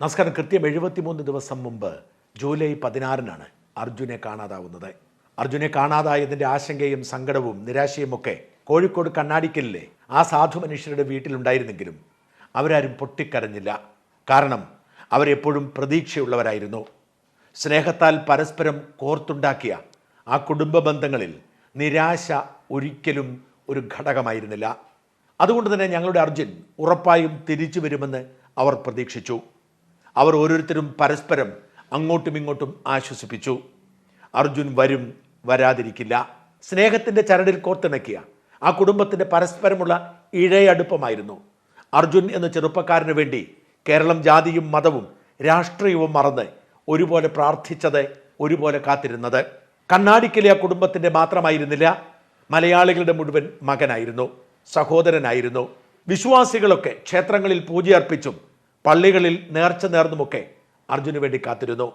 നമസ്കാരം. കൃത്യം എഴുപത്തിമൂന്ന് ദിവസം മുമ്പ് ജൂലൈ പതിനാറിനാണ് അർജുനെ കാണാതാവുന്നത്. അർജുനെ കാണാതായതിന്റെ ആശങ്കയും സങ്കടവും നിരാശയും ഒക്കെ കോഴിക്കോട് കണ്ണാടിക്കലിലെ ആ സാധു മനുഷ്യരുടെ വീട്ടിലുണ്ടായിരുന്നെങ്കിലും അവരാരും പൊട്ടിക്കരഞ്ഞില്ല. കാരണം അവരെപ്പോഴും പ്രതീക്ഷയുള്ളവരായിരുന്നു. സ്നേഹത്താൽ പരസ്പരം കോർത്തുണ്ടാക്കിയ ആ കുടുംബ ബന്ധങ്ങളിൽ നിരാശ ഒരിക്കലും ഒരു ഘടകമായിരുന്നില്ല. അതുകൊണ്ട് തന്നെ ഞങ്ങളുടെ അർജുൻ ഉറപ്പായും തിരിച്ചു വരുമെന്ന് അവർ പ്രതീക്ഷിച്ചു. അവർ ഓരോരുത്തരും പരസ്പരം അങ്ങോട്ടും ഇങ്ങോട്ടും ആശ്വസിപ്പിച്ചു. അർജുൻ വരും വരാതിരിക്കില്ല. സ്നേഹത്തിന്റെ ചരടിൽ കോർത്തിണക്കിയ ആ കുടുംബത്തിന്റെ പരസ്പരമുള്ള ഇഴയടുപ്പമായിരുന്നു. അർജുൻ എന്ന ചെറുപ്പക്കാരന് വേണ്ടി കേരളം ജാതിയും മതവും രാഷ്ട്രീയവും മറന്ന് ഒരുപോലെ പ്രാർത്ഥിച്ചത് ഒരുപോലെ കാത്തിരുന്നത്. കണ്ണാടിക്കലെ ആ കുടുംബത്തിന്റെ മാത്രമായിരുന്നില്ല മലയാളികളുടെ മുഴുവൻ മകനായിരുന്നു സഹോദരനായിരുന്നു. വിശ്വാസികളൊക്കെ ക്ഷേത്രങ്ങളിൽ പൂജയർപ്പിച്ചും പള്ളികളിൽ നേർച്ച നേർന്നുമൊക്കെ അർജുന് വേണ്ടി കാത്തിരുന്നു.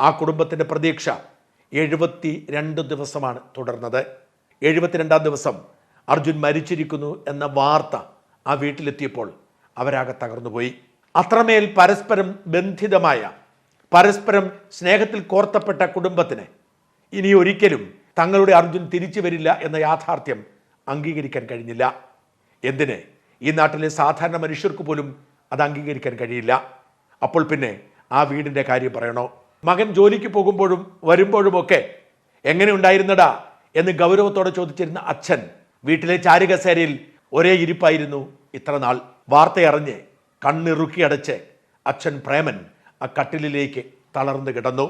ആ കുടുംബത്തിന്റെ പ്രതീക്ഷ എഴുപത്തി രണ്ട് ദിവസമാണ് തുടർന്നത്. എഴുപത്തിരണ്ടാം ദിവസം അർജുൻ മരിച്ചിരിക്കുന്നു എന്ന വാർത്ത ആ വീട്ടിലെത്തിയപ്പോൾ അവരാകെ തകർന്നുപോയി. അത്രമേൽ പരസ്പരം ബന്ധിതമായ പരസ്പരം സ്നേഹത്തിൽ കോർത്തപ്പെട്ട കുടുംബത്തിന് ഇനി ഒരിക്കലും തങ്ങളുടെ അർജുൻ തിരിച്ചു വരില്ല എന്ന യാഥാർത്ഥ്യം അംഗീകരിക്കാൻ കഴിഞ്ഞില്ല. എന്തിന്? ഈ നാട്ടിലെ സാധാരണ മനുഷ്യർക്ക് പോലും അത് അംഗീകരിക്കാൻ കഴിയില്ല. അപ്പോൾ പിന്നെ ആ വീടിന്റെ കാര്യം പറയണോ? മകൻ ജോലിക്ക് പോകുമ്പോഴും വരുമ്പോഴുമൊക്കെ എങ്ങനെ ഉണ്ടായിരുന്നടാ എന്ന് ഗൗരവത്തോടെ ചോദിച്ചിരുന്ന അച്ഛൻ വീട്ടിലെ ചാരുകസേരയിൽ ഒരേ ഇരിപ്പായിരുന്നു ഇത്ര നാൾ. വാർത്തയറിഞ്ഞ് കണ്ണിറുക്കി അടച്ച് അച്ഛൻ പ്രേമൻ ആ കട്ടിലിലേക്ക് തളർന്നു കിടന്നു.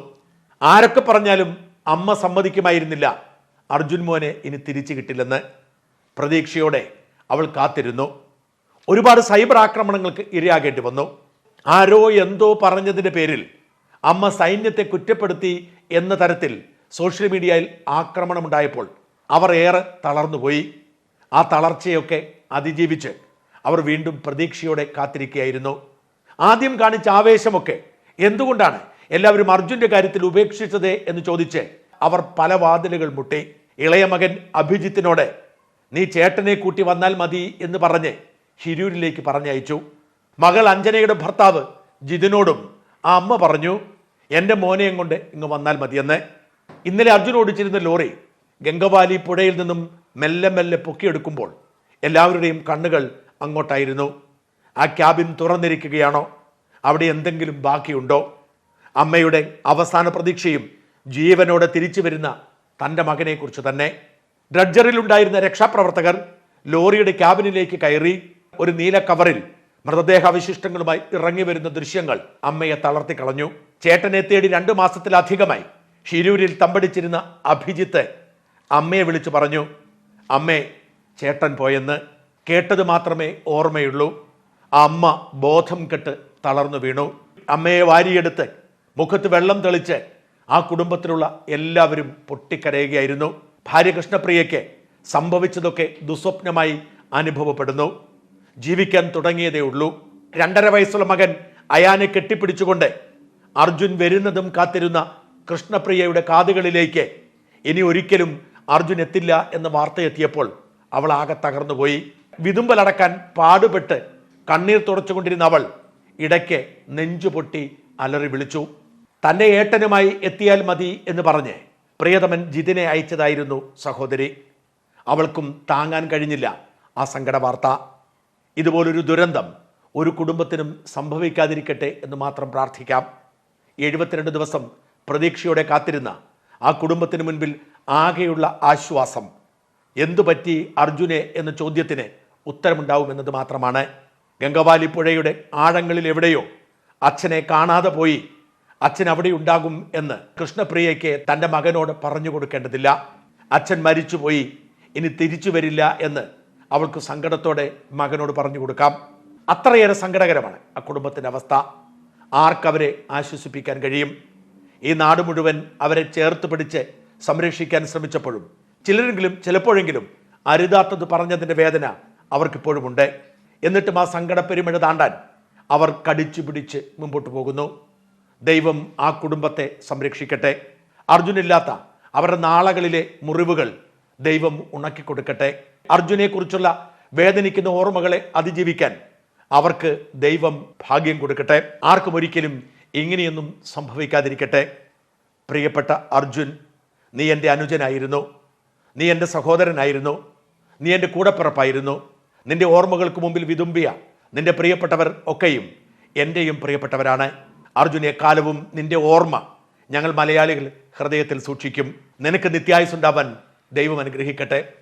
ആരൊക്കെ പറഞ്ഞാലും അമ്മ സമ്മതിക്കുമായിരുന്നില്ല. അർജുൻ മോനെ ഇനി തിരിച്ചു കിട്ടില്ലെന്ന് പ്രതീക്ഷയോടെ അവൾ കാത്തിരുന്നു. ഒരുപാട് സൈബർ ആക്രമണങ്ങൾക്ക് ഇരയാകേണ്ടി വന്നു. ആരോ എന്തോ പറഞ്ഞതിന്റെ പേരിൽ അമ്മ സൈന്യത്തെ കുറ്റപ്പെടുത്തി എന്ന തരത്തിൽ സോഷ്യൽ മീഡിയയിൽ ആക്രമണമുണ്ടായപ്പോൾ അവർ ഏറെ തളർന്നുപോയി. ആ തളർച്ചയൊക്കെ അതിജീവിച്ച് അവർ വീണ്ടും പ്രതീക്ഷയോടെ കാത്തിരിക്കുകയായിരുന്നു. ആദ്യം കാണിച്ച ആവേശമൊക്കെ എന്തുകൊണ്ടാണ് എല്ലാവരും അർജുന്റെ കാര്യത്തിൽ ഉപേക്ഷിച്ചത് എന്ന് ചോദിച്ച് അവർ പല വാതിലുകൾ മുട്ടി. ഇളയ മകൻ അഭിജിത്തിനോട് നീ ചേട്ടനെ കൂട്ടി വന്നാൽ മതി എന്ന് പറഞ്ഞ് ഹിരൂരിലേക്ക് പറഞ്ഞയച്ചു. മകൾ അഞ്ജനയുടെ ഭർത്താവ് ജിതിനോടും ആ അമ്മ പറഞ്ഞു എന്റെ മോനെയും കൊണ്ട് ഇങ്ങ് വന്നാൽ മതിയെന്ന്. ഇന്നലെ അർജുൻ ഓടിച്ചിരുന്ന ലോറി ഗംഗവാലി പുഴയിൽ നിന്നും മെല്ലെ മെല്ലെ പൊക്കിയെടുക്കുമ്പോൾ എല്ലാവരുടെയും കണ്ണുകൾ അങ്ങോട്ടായിരുന്നു. ആ ക്യാബിൻ തുറന്നിരിക്കുകയാണോ? അവിടെ എന്തെങ്കിലും ബാക്കിയുണ്ടോ? അമ്മയുടെ അവസാന പ്രതീക്ഷയും ജീവനോടെ തിരിച്ചു വരുന്ന തന്റെ മകനെക്കുറിച്ച് തന്നെ. ഡ്രഡ്ജറിലുണ്ടായിരുന്ന രക്ഷാപ്രവർത്തകർ ലോറിയുടെ ക്യാബിനിലേക്ക് കയറി ഒരു നീല കവറിൽ മൃതദേഹാവശിഷ്ടങ്ങളുമായി ഇറങ്ങി വരുന്ന ദൃശ്യങ്ങൾ അമ്മയെ തളർത്തി കളഞ്ഞു. ചേട്ടനെ തേടി രണ്ടു മാസത്തിലധികമായി ഷിരൂരിൽ തമ്പടിച്ചിരുന്ന അഭിജിത്ത് അമ്മയെ വിളിച്ചു പറഞ്ഞു അമ്മേ ചേട്ടൻ പോയെന്ന്. കേട്ടത് മാത്രമേ ഓർമ്മയുള്ളൂ. ആ അമ്മ ബോധം കെട്ട് തളർന്നു വീണു. അമ്മയെ വാരിയെടുത്ത് മുഖത്ത് വെള്ളം തെളിച്ച് ആ കുടുംബത്തിലുള്ള എല്ലാവരും പൊട്ടിക്കരയുകയായിരുന്നു. ഭാര്യ കൃഷ്ണപ്രിയയ്ക്ക് സംഭവിച്ചതൊക്കെ ദുസ്വപ്നമായി അനുഭവപ്പെടുന്നു. ജീവിക്കാൻ തുടങ്ങിയതേ ഉള്ളൂ. രണ്ടര വയസ്സുള്ള മകൻ അയാനെ കെട്ടിപ്പിടിച്ചുകൊണ്ട് അർജുൻ വരുന്നതും കാത്തിരുന്ന കൃഷ്ണപ്രിയയുടെ കാതുകളിലേക്ക് ഇനി ഒരിക്കലും അർജുൻ എത്തില്ല എന്ന വാർത്ത എത്തിയപ്പോൾ അവൾ ആകെ തകർന്നുപോയി. വിതുമ്പലടക്കാൻ പാടുപെട്ട് കണ്ണീർ തുടച്ചുകൊണ്ടിരുന്ന അവൾ ഇടയ്ക്ക് നെഞ്ചുപൊട്ടി അലറി വിളിച്ചു. തന്റെ ഏട്ടനുമായി എത്തിയാൽ മതി എന്ന് പറഞ്ഞ് പ്രിയതമൻ ജിതിനെ അയച്ചതായിരുന്നു സഹോദരി. അവൾക്കും താങ്ങാൻ കഴിഞ്ഞില്ല ആ സങ്കട വാർത്ത ഇതുപോലൊരു ദുരന്തം ഒരു കുടുംബത്തിനും സംഭവിക്കാതിരിക്കട്ടെ എന്ന് മാത്രം പ്രാർത്ഥിക്കാം. എഴുപത്തിരണ്ട് ദിവസം പ്രതീക്ഷയോടെ കാത്തിരുന്ന ആ കുടുംബത്തിന് മുൻപിൽ ആകെയുള്ള ആശ്വാസം. എന്തു പറ്റി അർജുനെ എന്ന ചോദ്യത്തിന് ഉത്തരമുണ്ടാവുമെന്നത് മാത്രമാണ്. ഗംഗവാലി പുഴയുടെ ആഴങ്ങളിൽ എവിടെയോ അച്ഛനെ കാണാതെ പോയി അച്ഛൻ അവിടെ ഉണ്ടാകും എന്ന് കൃഷ്ണപ്രിയയ്ക്ക് തന്റെ മകനോട് പറഞ്ഞു കൊടുക്കേണ്ടതില്ല. അച്ഛൻ മരിച്ചുപോയി ഇനി തിരിച്ചു വരില്ല എന്ന് അവൾക്ക് സങ്കടത്തോടെ മകനോട് പറഞ്ഞു കൊടുക്കാം. അത്രയേറെ സങ്കടകരമാണ് ആ കുടുംബത്തിന്റെ അവസ്ഥ. ആർക്കവരെ ആശ്വസിപ്പിക്കാൻ കഴിയും? ഈ നാട് മുഴുവൻ അവരെ ചേർത്ത് പിടിച്ച് സംരക്ഷിക്കാൻ ശ്രമിച്ചപ്പോഴും ചിലരെങ്കിലും ചിലപ്പോഴെങ്കിലും അരുതാത്തത് പറഞ്ഞതിന്റെ വേദന അവർക്കിപ്പോഴും ഉണ്ട് എന്നിട്ടും ആ സങ്കടപ്പെരുമഴ താണ്ടാൻ അവർ കടിച്ചു പിടിച്ച് മുമ്പോട്ട് പോകുന്നു. ദൈവം ആ കുടുംബത്തെ സംരക്ഷിക്കട്ടെ. അർജുനില്ലാത്ത അവരുടെ നാളകളിലെ മുറിവുകൾ ദൈവം ഉണക്കിക്കൊടുക്കട്ടെ. അർജുനെ കുറിച്ചുള്ള വേദനിക്കുന്ന ഓർമ്മകളെ അതിജീവിക്കാൻ അവർക്ക് ദൈവം ഭാഗ്യം കൊടുക്കട്ടെ. ആർക്കും ഒരിക്കലും ഇങ്ങനെയൊന്നും സംഭവിക്കാതിരിക്കട്ടെ. പ്രിയപ്പെട്ട അർജുൻ നീ എന്റെ അനുജനായിരുന്നു. നീ എന്റെ സഹോദരനായിരുന്നു. നീ എന്റെ കൂടപ്പിറപ്പായിരുന്നു. നിന്റെ ഓർമ്മകൾക്ക് മുമ്പിൽ വിതുമ്പിയ നിന്റെ പ്രിയപ്പെട്ടവർ ഒക്കെയും എന്റെയും പ്രിയപ്പെട്ടവരാണ്. അർജുനെ കാലവും നിന്റെ ഓർമ്മ ഞങ്ങൾ മലയാളികൾ ഹൃദയത്തിൽ സൂക്ഷിക്കും. നിനക്ക് നിത്യായുസുണ്ടാവാൻ ദൈവം അനുഗ്രഹിക്കട്ടെ.